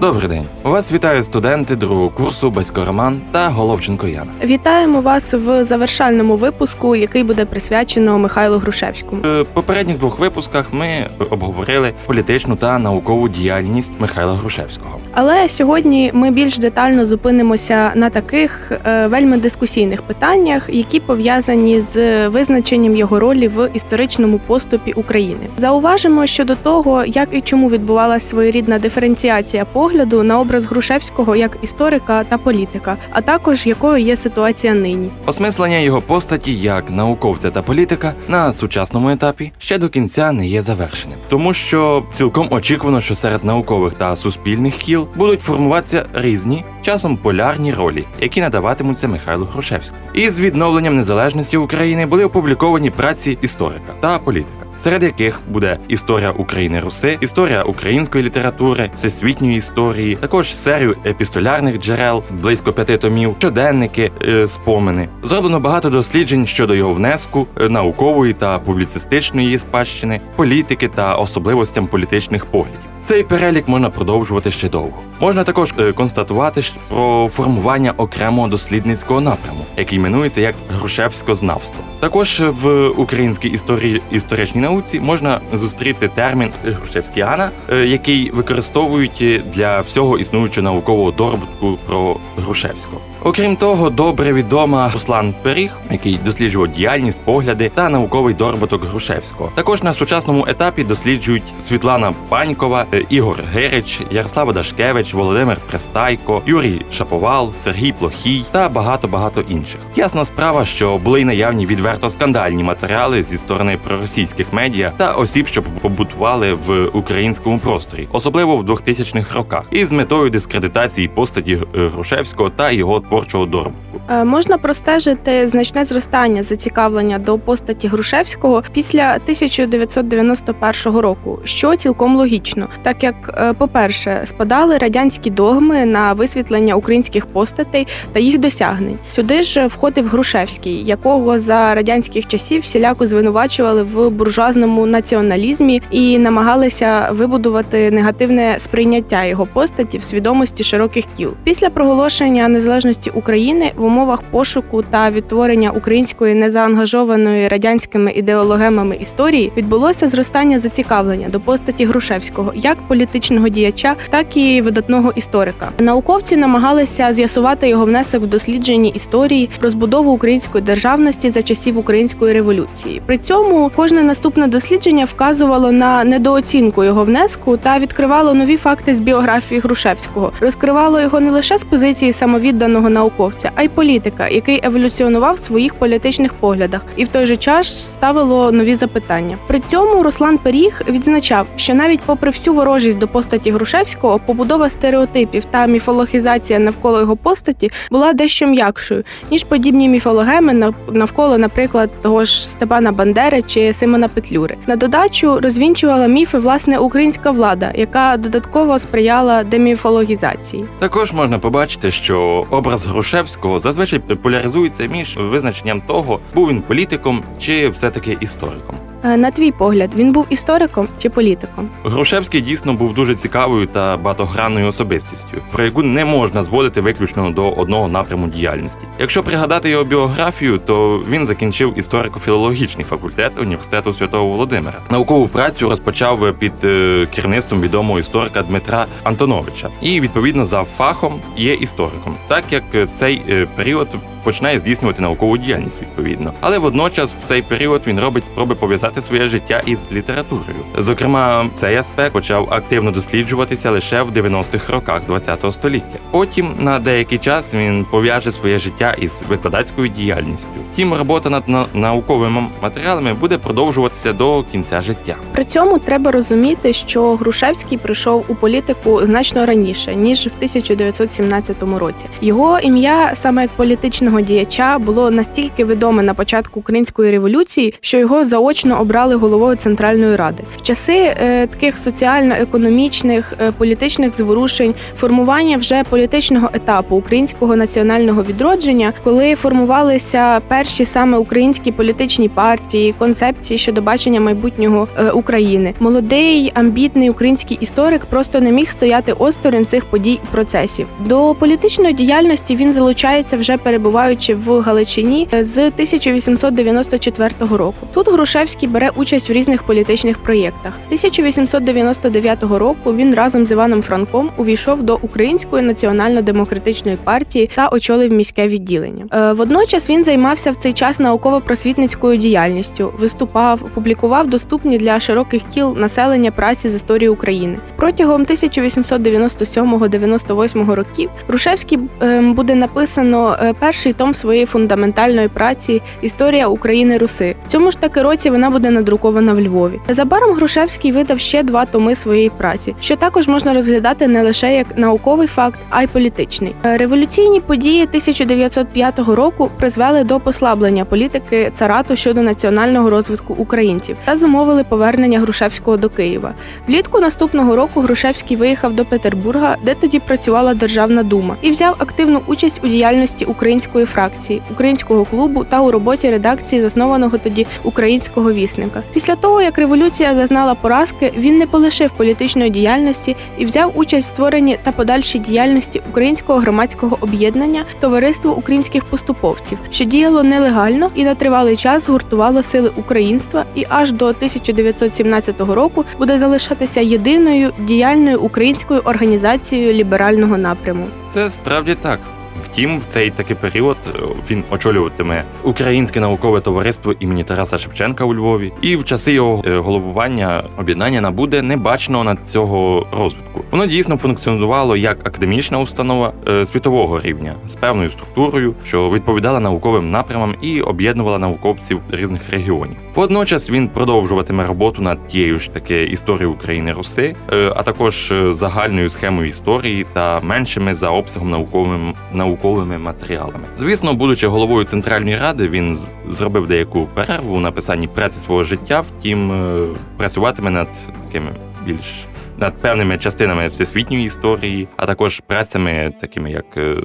Добрий день. Вас вітають студенти другого курсу Басько Роман та Головченко Яна. Вітаємо вас в завершальному випуску, який буде присвячено Михайлу Грушевському. В попередніх двох випусках ми обговорили політичну та наукову діяльність Михайла Грушевського. Але сьогодні ми більш детально зупинимося на таких е, вельми дискусійних питаннях, які пов'язані з визначенням його ролі в історичному поступі України. Зауважимо щодо того, як і чому відбувалася своєрідна диференціація погляду на образ Грушевського як історика та політика, а також якою є ситуація нині. Осмислення його постаті як науковця та політика на сучасному етапі ще до кінця не є завершеним, тому що цілком очікувано, що серед наукових та суспільних кіл будуть формуватися різні, часом полярні ролі, які надаватимуться Михайлу Грушевському. І з відновленням незалежності України були опубліковані праці історика та політика. Серед яких буде історія України Руси, історія української літератури, всесвітньої історії, також серію епістолярних джерел, близько п'яти томів, щоденники, е, спомини. Зроблено багато досліджень щодо його внеску, е, наукової та публіцистичної спадщини, політики та особливостям політичних поглядів. Цей перелік можна продовжувати ще довго. Можна також е, констатувати про формування окремого дослідницького напряму, який іменується як Грушевськознавство. Також в українській історії історичній науці можна зустріти термін Грушевськіана, е, який використовують для всього існуючого наукового доробутку про Грушевського. Окрім того, добре відома Руслан Періг, який досліджував діяльність, погляди та науковий доробуток Грушевського. Також на сучасному етапі досліджують Світлана Панькова, е, Ігор Герич, Ярослава Дашкевич, Володимир Престайко, Юрій Шаповал, Сергій Плохій та багато багато інших. Ясна справа, що були й наявні відверто скандальні матеріали зі сторони проросійських медіа та осіб, що побутували в українському просторі, особливо в 2000-х роках, із метою дискредитації постаті Грушевського та його творчого доробку. Е, Можна простежити значне зростання зацікавлення до постаті Грушевського після 1991 року, що цілком логічно, так як, е, по-перше, спадали радянські догми на висвітлення українських постатей та їх досягнень. Сюди ж входив Грушевський, якого за радянських часів всіляко звинувачували в буржуазному націоналізмі і намагалися вибудувати негативне сприйняття його постаті в свідомості широких кіл. Після проголошення незалежності України в умовах пошуку та відтворення української незаангажованої радянськими ідеологемами історії відбулося зростання зацікавлення до постаті Грушевського як політичного діяча, так і видатного історика. Науковці намагалися з'ясувати його внесок в дослідженні історії, розбудову української державності за часів української революції. При цьому кожне наступне дослідження вказувало на недооцінку його внеску та відкривало нові факти з біографії Грушевського, розкривало його не лише з позиції самовідданого науковця, а й політика, який еволюціонував в своїх політичних поглядах, і в той же час ставило нові запитання. При цьому Руслан Періг відзначав, що навіть попри всю ворожість до постаті Грушевського, побудова стереотипів та міфологізація навколо його постаті була дещо м'якшою ніж подібні міфологеми навколо, наприклад, того ж Степана Бандери чи Симона Петлюри. На додачу розвінчувала міфи власне українська влада, яка додатково сприяла деміфологізації. Також можна побачити, що образ Грушевського зазвичай поляризується між визначенням того, був він політиком чи все-таки істориком. Е, На твій погляд, він був істориком чи політиком? Грушевський дійсно був дуже цікавою та багатогранною особистістю, про яку не можна зводити виключно до одного напряму діяльності. Якщо пригадати його біографію, то він закінчив історико-філологічний факультет університету Святого Володимира. Наукову працю розпочав під е, керівництвом відомого історика Дмитра Антоновича, і відповідно за фахом є істориком, так як цей е, період. Починає здійснювати наукову діяльність відповідно, але водночас в цей період він робить спроби пов'язати своє життя із літературою. Зокрема, цей аспект почав активно досліджуватися лише в 90-х роках ХХ століття. Потім на деякий час він пов'яже своє життя із викладацькою діяльністю. Втім, робота над науковими матеріалами буде продовжуватися до кінця життя. При цьому треба розуміти, що Грушевський прийшов у політику значно раніше ніж в 1917 році. Його ім'я саме як політичного діяча було настільки відоме на початку української революції, що його заочно обрали головою Центральної Ради. В часи е, таких соціально-економічних е, політичних зворушень, формування вже політичного етапу українського національного відродження, коли формувалися перші саме українські політичні партії, концепції щодо бачення майбутнього е, України. Молодий амбітний український історик просто не міг стояти осторонь цих подій і процесів. До політичної діяльності він залучається вже перебуваючи в Галичині з 1894 року. Тут Грушевський бере участь в різних політичних проєктах. 1899 року він разом з Іваном Франком увійшов до Української національно-демократичної партії та очолив міське відділення. Е, Водночас він займався в цей час науково-просвітницькою діяльністю, виступав, публікував доступні для широких кіл населення праці з історії України. Протягом 1897-98 років Грушевський е, буде написано е, перший том своєї фундаментальної праці Історія України Руси. В цьому ж таки році вона буде надрукована в Львові. Незабаром Грушевський видав ще два томи своєї праці, що також можна розглядати не лише як науковий факт, а й політичний. Е, Революційні події 1905 року призвели до послаблення політики царату щодо національного розвитку українців та зумовили повернення Грушевського до Києва. Влітку наступного року Грушевський виїхав до Петербурга, де тоді працювала Державна дума, і взяв активну участь у діяльності української фракції, українського клубу та у роботі редакції заснованого тоді українського вісника. Після того, як революція зазнала поразки, він не полишив політичної діяльності і взяв участь в створенні та подальшій діяльності українського громадського об'єднання Товариство українських поступовців, що діяло нелегально і на тривалий час згуртувало сили українства і аж до 1917 року буде залишатися єдиною діяльною українською організацією ліберального напряму. Це справді так. Втім, в цей такий період е, він очолюватиме Українське наукове товариство імені Тараса Шевченка у Львові, і в часи його е, головування об'єднання набуде небаченого над цього розвитку. Воно дійсно функціонувало як академічна установа е, світового рівня з певною структурою, що відповідала науковим напрямам і об'єднувала науковців різних регіонів. Водночас він продовжуватиме роботу над тією ж таки історією України Руси, а також загальною схемою історії та меншими за обсягом науковим науковими матеріалами. Звісно, будучи головою центральної ради, він зробив деяку перерву у написанні праці свого життя. Втім, е, працюватиме над такими більш над певними частинами всесвітньої історії, а також працями, такими як е,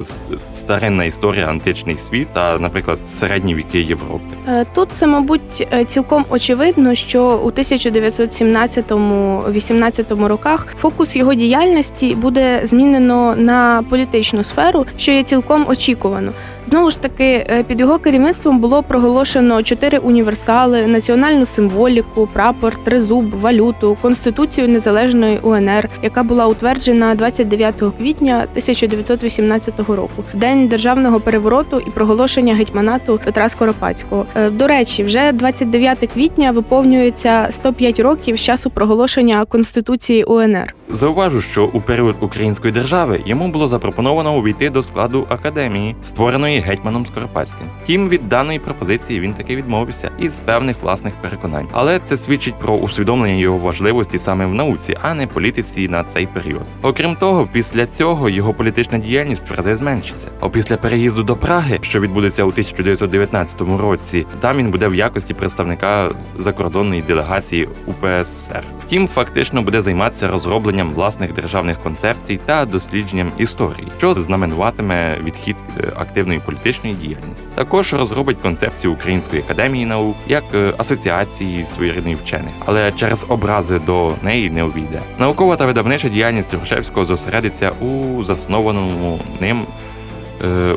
старинна історія, античний світ та, наприклад, середні віки Європи. Е, Тут це, мабуть, е, цілком очевидно, що у 1917-18 роках фокус його діяльності буде змінено на політичну сферу, що є цілком очікувано. Знову ж таки, е, під його керівництвом було проголошено чотири універсали, національну символіку, прапор, тризуб, валюту, конституцію незалежної УНР, яка була утверджена 29 квітня 1918 року, день державного перевороту і проголошення гетьманату Петра Скоропадського. Е, До речі, вже 29 квітня виповнюється 105 років з часу проголошення Конституції УНР. Зауважу, що у період української держави йому було запропоновано увійти до складу академії, створеної гетьманом Скоропадським. Тім від даної пропозиції він таки відмовився із певних власних переконань. Але це свідчить про усвідомлення його важливості саме в науці, а не політиці на цей період. Окрім того, після цього його політична діяльність в зменшиться. А після переїзду до Праги, що відбудеться у 1919 році, там він буде в якості представника закордонної делегації УПСР. Втім, фактично буде займатися розробленням власних державних концепцій та дослідженням історії, що знаменуватиме відхід від е, активної політичної діяльності. Також розробить концепцію Української академії наук як е, асоціації своєрідних вчених, але через образи до неї не увійде. Наукова та видавнича діяльність Грушевського зосередиться у заснованому ним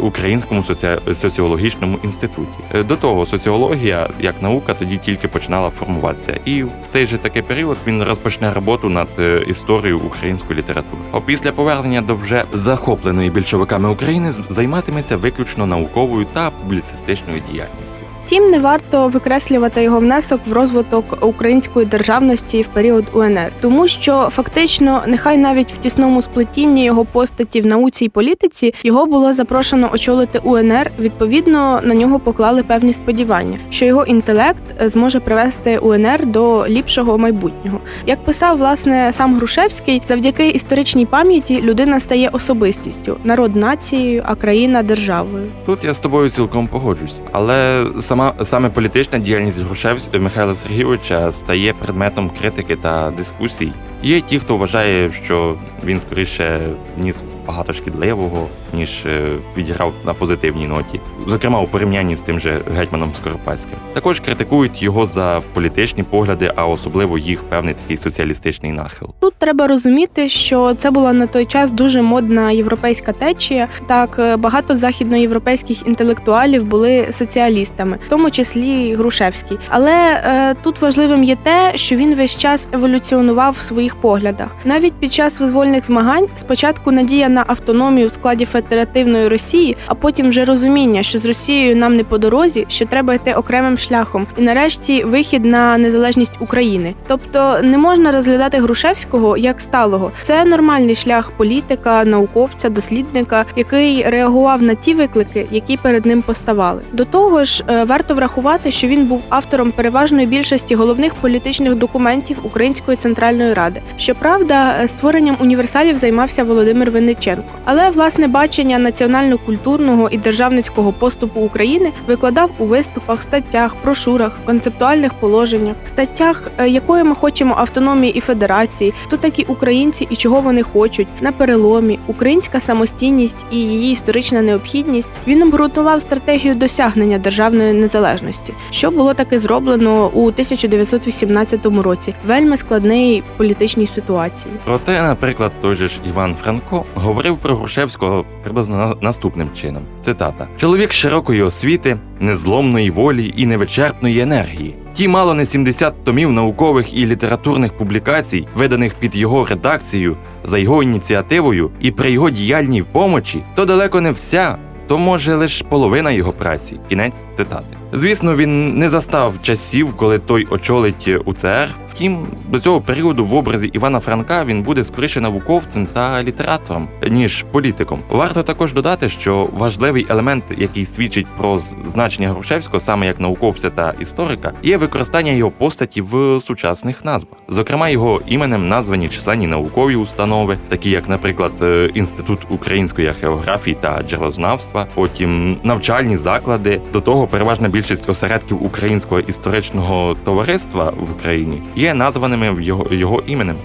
Українському соці- соціологічному інституті. Е, До того соціологія як наука тоді тільки починала формуватися, і в цей же такий період він розпочне роботу над е, історією української літератури. А після повернення до вже захопленої більшовиками України займатиметься виключно науковою та публіцистичною діяльністю. Втім, не варто викреслювати його внесок в розвиток української державності в період УНР, тому що фактично, нехай навіть в тісному сплетінні його постаті в науці і політиці його було запрошено очолити УНР. Відповідно, на нього поклали певні сподівання, що його інтелект е, зможе привести УНР до ліпшого майбутнього. Як писав власне сам Грушевський, завдяки історичній пам'яті людина стає особистістю, народ нацією, а країна державою. Тут я з тобою цілком погоджусь, але сама саме політична діяльність Грушевського Михайла Сергійовича стає предметом критики та дискусій. Є ті, хто вважає, що він скоріше ніс багато шкідливого, ніж е, відіграв на позитивній ноті, зокрема у порівнянні з тим же гетьманом Скоропадським. Також критикують його за політичні погляди, а особливо їх певний такий соціалістичний нахил. Тут треба розуміти, що це була на той час дуже модна європейська течія. Так е, багато західноєвропейських інтелектуалів були соціалістами, в тому числі Грушевський. Але е, тут важливим є те, що він весь час еволюціонував в своїх поглядах. Навіть під час визвольних змагань спочатку надія на автономію в складі федеративної Росії, а потім вже розуміння, що з Росією нам не по дорозі, що треба йти окремим шляхом, і нарешті вихід на незалежність України. Тобто не можна розглядати Грушевського як сталого. Це нормальний шлях політика, науковця, дослідника, який реагував на ті виклики, які перед ним поставали. До того ж, е, варто врахувати, що він був автором переважної більшості головних політичних документів Української центральної ради. Щоправда, створенням універсалів займався Володимир Винниченко, але власне бачення національно-культурного і державницького поступу України викладав у виступах, статтях, брошурах, концептуальних положеннях, статтях, е, якої ми хочемо автономії і федерації, хто такі українці і чого вони хочуть на переломі, українська самостійність і її історична необхідність. Він обґрунтував стратегію досягнення державної незалежності, що було таки зроблено у 1918 році. Вельми складний політичній ситуації. Проте, наприклад, той же ж Іван Франко говорив про Грушевського приблизно наступним чином: цитата: чоловік широкої освіти, незломної волі і невичерпної енергії. Ті мало не 70 томів наукових і літературних публікацій, виданих під його редакцією за його ініціативою і при його діяльній помочі, то далеко не вся, то може лише половина його праці. Кінець цитати. Звісно, він не застав часів, коли той очолить УЦР. Втім, до цього періоду в образі Івана Франка він буде скоріше науковцем та літератором, ніж політиком. Варто також додати, що важливий елемент, який свідчить про значення Грушевського саме як науковця та історика, є використання його постаті в сучасних назвах. Зокрема, його іменем названі численні наукові установи, такі як, наприклад, е, Інститут української археографії та джерелознавства, потім навчальні заклади. До того переважна більшість осередків українського історичного товариства в Україні є названими в його, його іменем.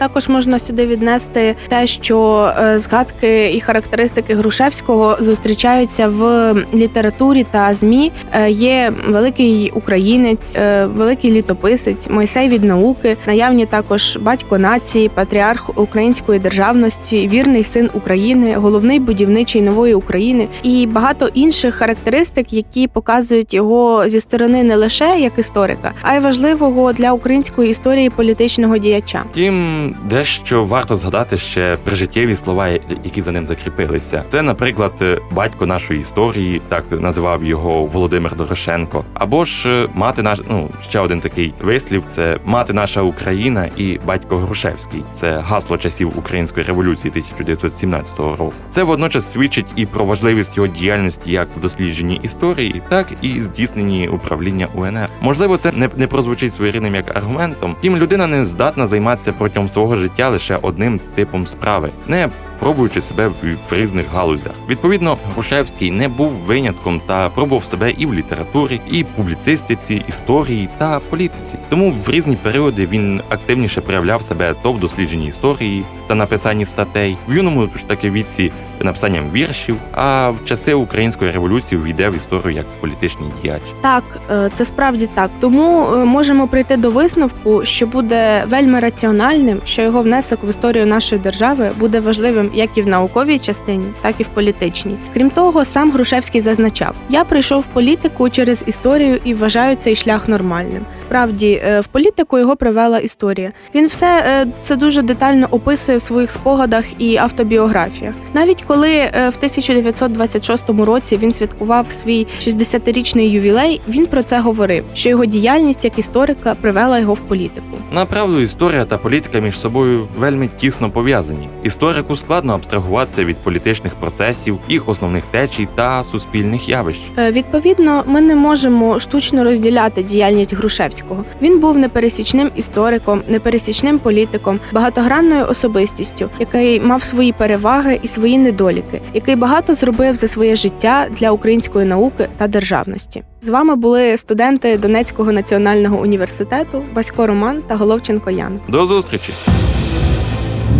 Також можна сюди віднести те, що е, згадки і характеристики Грушевського зустрічаються в літературі та змі. Е, Є великий українець, е, великий літописець, Мойсей від науки, наявні також батько нації, патріарх української державності, вірний син України, головний будівничий нової України і багато інших характеристик, які показують його зі сторони не лише як історика, а й важливого для української історії політичного діяча. Втім, дещо варто згадати ще прижиттєві слова, які за ним закріпилися. Це, наприклад, е, батько нашої історії, так називав його Володимир Дорошенко, або ж е, мати наш, ну ще один такий вислів: це мати наша Україна і батько Грушевський. Це гасло часів української революції 1917 року. Це водночас свідчить і про важливість його діяльності як в дослідженні історії, так і здійсненні управління УНР. Можливо, це не, не прозвучить своєрідним як аргументом. Втім, людина не здатна займатися протягом свого життя лише одним типом справи, не пробуючи себе в, різних галузях. Відповідно, Грушевський не був винятком та пробував себе і в літературі, і публіцистиці, історії та політиці. Тому в різні періоди він активніше проявляв себе то в дослідженні історії та написанні статей, в юному ж таки віці написанням віршів, а в часи української революції увійде в історію як політичний діяч. Так, е, це справді так. Тому е, можемо прийти до висновку, що буде вельми раціональним, що його внесок в історію нашої держави буде важливим як і в науковій частині, так і в політичній. Крім того, сам Грушевський зазначав: я прийшов в політику через історію і вважаю цей шлях нормальним. Справді, е, в політику його привела історія. Він все це дуже детально описує в своїх спогадах і автобіографіях. Навіть коли е, в 1926 році він святкував свій 60-річний ювілей, він про це говорив, що його діяльність як історика привела його в політику. Направду, історія та політика між собою вельми тісно пов'язані. Історику складно абстрагуватися від політичних процесів, їх основних течій та суспільних явищ. Е, Відповідно, ми не можемо штучно розділяти діяльність Грушевського. Він був непересічним істориком, непересічним політиком, багатогранною особистістю, який мав свої переваги і свої недоліки, який багато зробив за своє життя для української науки та державності. З вами були студенти Донецького національного університету Басько Роман та Головченко Ян. До зустрічі!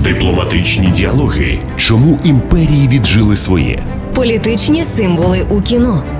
Дипломатичні діалоги. Чому імперії віджили своє? Політичні символи у кіно.